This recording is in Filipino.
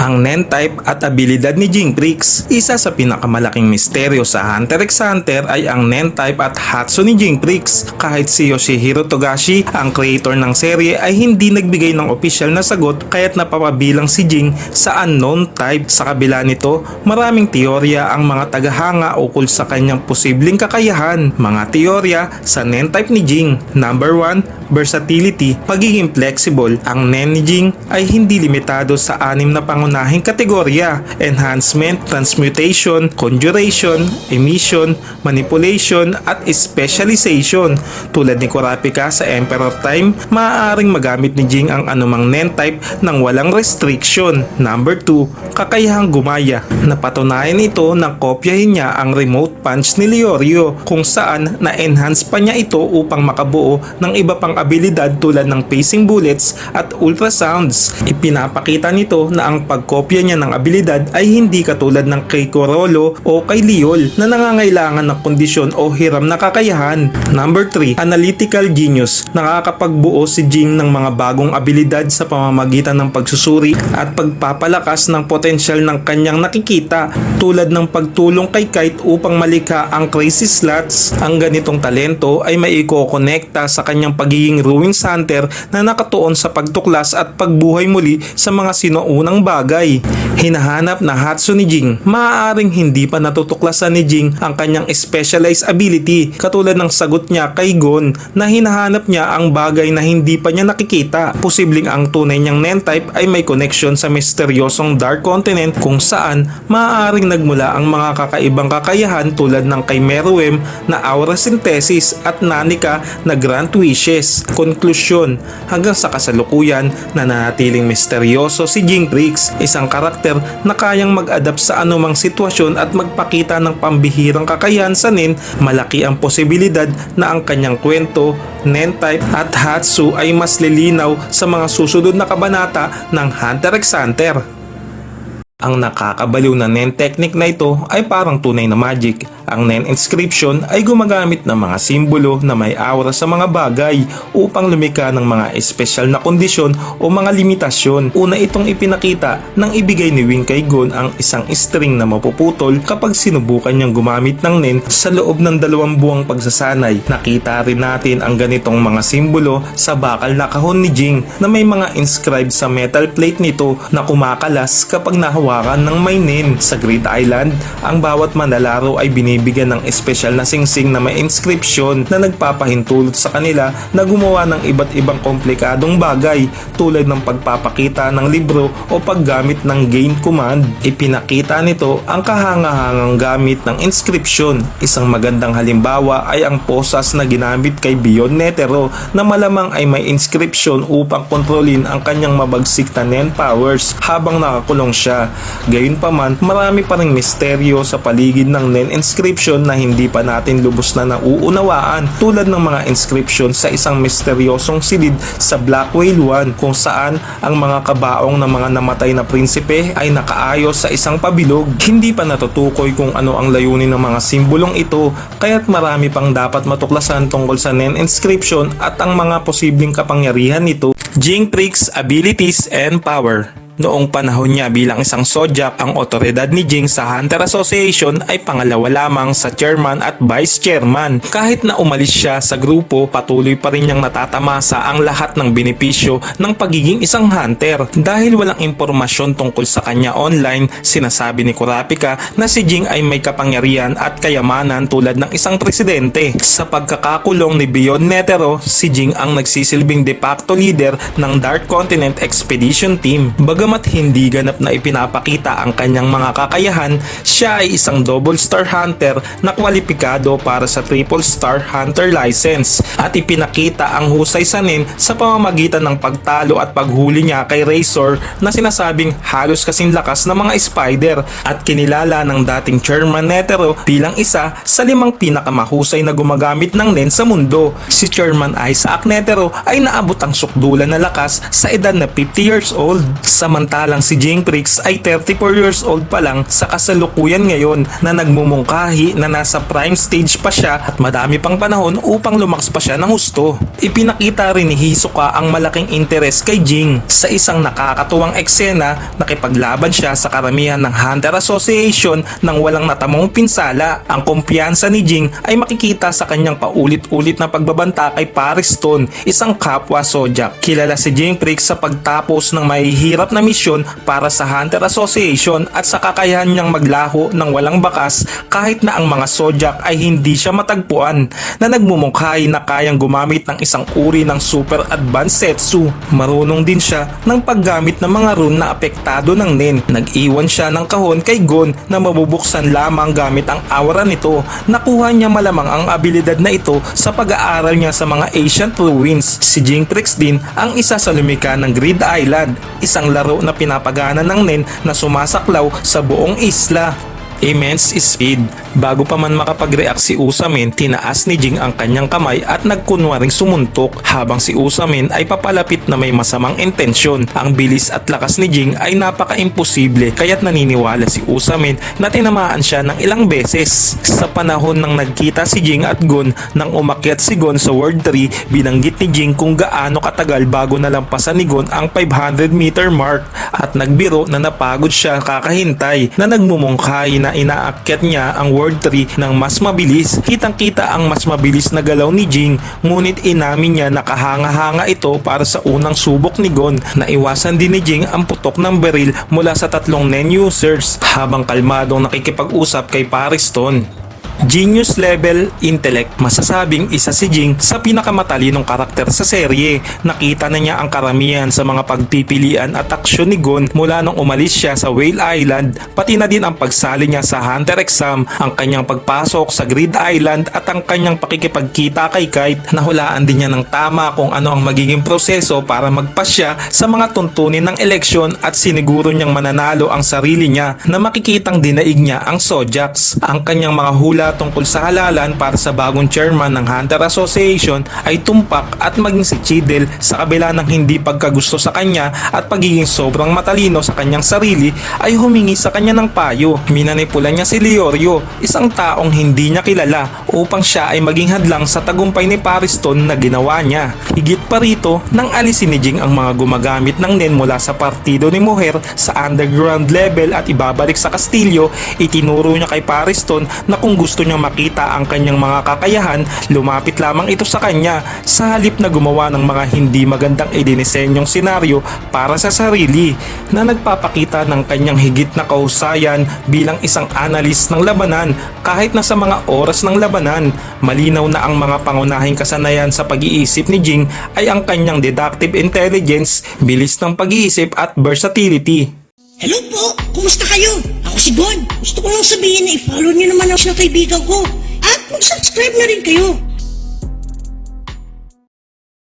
Ang Nen-type at abilidad ni Jinprix. Isa sa pinakamalaking misteryo sa Hunter x Hunter ay ang Nen-type at Hatsu ni Jinprix. Kahit si Yoshihiro Togashi, ang creator ng serye ay hindi nagbigay ng opisyal na sagot kaya't napapabilang si Jing sa unknown type. Sa kabila nito, maraming teorya ang mga tagahanga ukol sa kanyang posibleng kakayahan. Mga teorya sa Nen-type ni Jing. Number 1, versatility, pagiging flexible. Ang Nen ni Jing ay hindi limitado sa anim na pangunahing kategorya. Enhancement, transmutation, conjuration, emission, manipulation, at specialization. Tulad ni Kurapika sa Emperor Time, maaaring magamit ni Jing ang anumang Nen type nang walang restriction. Number 2, kakayahang gumaya. Napatunayan ito na kopyahin niya ang remote punch ni Leorio kung saan na-enhance pa niya ito upang makabuo ng iba pang abilidad tulad ng pacing bullets at ultrasounds. Ipinapakita nito na ang pagkopya niya ng abilidad ay hindi katulad ng kay Corolo o kay Liol na nangangailangan ng kondisyon o hiram na kakayahan. Number 3, Analytical Genius. Nakakapagbuo si Jing ng mga bagong abilidad sa pamamagitan ng pagsusuri at pagpapalakas ng potensyal ng kanyang nakikita tulad ng pagtulong kay Kite upang malikha ang crazy slots. Ang ganitong talento ay maikokonekta sa kanyang pagiging Ruins Hunter na nakatuon sa pagtuklas at pagbuhay muli sa mga sinuunang bagay. Hinahanap na Hatsu ni Jing. Maaaring hindi pa natutuklasan ni Jing ang kanyang specialized ability katulad ng sagot niya kay Gon na hinahanap niya ang bagay na hindi pa niya nakikita. Posibleng ang tunay niyang Nen type ay may connection sa misteryosong Dark Continent kung saan maaaring nagmula ang mga kakaibang kakayahan tulad ng kay Meruem na aura synthesis at Nanika na grant wishes. Konklusyon, hanggang sa kasalukuyan nananatiling misteryoso si Jinprix, isang karakter na kayang mag-adapt sa anumang sitwasyon at magpakita ng pambihirang kakayahan sa Nen, malaki ang posibilidad na ang kanyang kwento, Nen type at Hatsu ay mas lilinaw sa mga susunod na kabanata ng Hunter x Hunter. Ang nakakabaliw na NEN technique na ito ay parang tunay na magic. Ang NEN inscription ay gumagamit ng mga simbolo na may aura sa mga bagay upang lumika ng mga espesyal na kondisyon o mga limitasyon. Una itong ipinakita nang ibigay ni Wing kay Gon ang isang string na mapuputol kapag sinubukan niyang gumamit ng NEN sa loob ng dalawang buwang pagsasanay. Nakita rin natin ang ganitong mga simbolo sa bakal na kahon ni Jing na may mga inscribed sa metal plate nito na kumakalas kapag nahawakan ng may NEN. Sa Great Island, ang bawat manlalaro ay binibigyan ng espesyal na singsing na may inscription na nagpapahintulot sa kanila na gumawa ng iba't ibang komplikadong bagay tulad ng pagpapakita ng libro o paggamit ng gain command. Ipinakita nito ang kahangahangang gamit ng inscription. Isang magandang halimbawa ay ang posas na ginamit kay Bion Netero na malamang ay may inscription upang kontrolin ang kanyang mabagsik na Nen powers habang nakakulong siya. Gayunpaman, marami pa ring misteryo sa paligid ng Nen inscription na hindi pa natin lubos na nauunawaan tulad ng mga inscription sa isang misteryosong silid sa Black Whale 1 kung saan ang mga kabaong ng mga namatay na prinsipe ay nakaayos sa isang pabilog. Hindi pa natutukoy kung ano ang layunin ng mga simbolong ito kaya't marami pang dapat matuklasan tungkol sa Nen inscription at ang mga posibleng kapangyarihan nito. Jinprix Abilities and Power Noong panahon niya bilang isang Sojak, ang otoridad ni Jing sa Hunter Association ay pangalawa lamang sa chairman at vice chairman. Kahit na umalis siya sa grupo, patuloy pa rin niyang natatamasa ang lahat ng benepisyo ng pagiging isang hunter. Dahil walang impormasyon tungkol sa kanya online, sinasabi ni Kurapika na si Jing ay may kapangyarihan at kayamanan tulad ng isang presidente. Sa pagkakakulong ni Beyond Netero, si Jing ang nagsisilbing de facto leader ng Dark Continent Expedition Team. Bagamat hindi ganap na ipinapakita ang kanyang mga kakayahan, siya ay isang double star hunter na kwalipikado para sa triple star hunter license at ipinakita ang husay sa nin sa pamamagitan ng pagtalo at paghuli niya kay Razor na sinasabing halos kasing lakas ng mga spider at kinilala ng dating chairman Netero bilang isa sa limang pinakamahusay na gumagamit ng nen sa mundo. Si chairman Isaac Netero ay naabot ang sukdulan na lakas sa edad na 50 years old. Samantala Samantalang si Jing Prix ay 34 years old pa lang sa kasalukuyan ngayon na nagmumungkahi na nasa prime stage pa siya at madami pang panahon upang lumaks pa siya ng husto. Ipinakita rin ni Hisoka ang malaking interes kay Jing sa isang nakakatuwang eksena nakipaglaban siya sa karamihan ng Hunter Association nang walang natamong pinsala. Ang kumpiyansa ni Jing ay makikita sa kanyang paulit-ulit na pagbabanta kay Pariston, isang kapwa Sojak. Kilala si Jing Prix sa pagtapos ng mahihirap na misyon para sa Hunter Association at sa kakayahan niyang maglaho ng walang bakas kahit na ang mga Sojak ay hindi siya matagpuan na nagmumungkahi na kayang gumamit ng isang uri ng super advanced setsu. Marunong din siya ng paggamit ng mga rune na apektado ng Nen. Nag-iwan siya ng kahon kay Gon na mabubuksan lamang gamit ang aura nito. Nakuha niya malamang ang abilidad na ito sa pag-aaral niya sa mga ancient ruins. Si Jinx din ang isa sa lumika ng Grid Island, isang laro na pinapagana ng Nen na sumasaklaw sa buong isla. Immense speed. Bago pa man makapag-react si Usamin, tinaas ni Jing ang kanyang kamay at nagkunwaring sumuntok habang si Usamin ay papalapit na may masamang intensyon. Ang bilis at lakas ni Jing ay napaka-imposible kaya't naniniwala si Usamin na tinamaan siya ng ilang beses. Sa panahon ng nagkita si Jing at Gon nang umakyat si Gon sa World 3, binanggit ni Jing kung gaano katagal bago nalampasan ni Gon ang 500 meter mark at nagbiro na napagod siya kakahintay na nagmumungkahi na inaakyat niya ang World 3 ng mas mabilis. Kitang-kita ang mas mabilis na galaw ni Jing ngunit inamin niya na kahanga-hanga ito para sa unang subok ni Gon. Naiwasan din ni Jing ang putok ng beril mula sa tatlong NEN users habang kalmadong nakikipag-usap kay Pariston. Genius level intellect. Masasabing isa si Jing sa pinakamatalinong karakter sa serye. Nakita na niya ang karamihan sa mga pagpipilian at aksyon ni Gon mula nung umalis siya sa Whale Island, pati na din ang pagsali niya sa Hunter exam, ang kanyang pagpasok sa Grid Island at ang kanyang pakikipagkita kay Kite. Nahulaan din niya ng tama kung ano ang magiging proseso para magpasya sa mga tuntunin ng eleksyon at siniguro niyang mananalo ang sarili niya na makikitang dinaig niya ang Sojaks. Ang kanyang mga hula tungkol sa halalan para sa bagong chairman ng Hunter Association ay tumpak at maging si Chidel sa kabila ng hindi pagkagusto sa kanya at pagiging sobrang matalino sa kanyang sarili ay humingi sa kanya ng payo. Minanipula niya si Leorio, isang taong hindi niya kilala upang siya ay maging hadlang sa tagumpay ni Pariston na ginawa niya. Higit pa rito nang alisin ni Jing ang mga gumagamit ng NEN mula sa partido ni Moher sa underground level at ibabalik sa Kastilyo, itinuro niya kay Pariston na kung gusto niya makita ang kanyang mga kakayahan, lumapit lamang ito sa kanya sa halip na gumawa ng mga hindi magandang idinisenyong senaryo para sa sarili na nagpapakita ng kanyang higit na kahusayan bilang isang analyst ng labanan kahit na sa mga oras ng labanan. Malinaw na ang mga pangunahing kasanayan sa pag-iisip ni Jing ay ang kanyang deductive intelligence, bilis ng pag-iisip at versatility. Hello po! Kumusta kayo? Ako si Gon. Gusto ko lang sabihin na i-follow niyo naman ang mga kaibigan ko. At mag-subscribe na rin kayo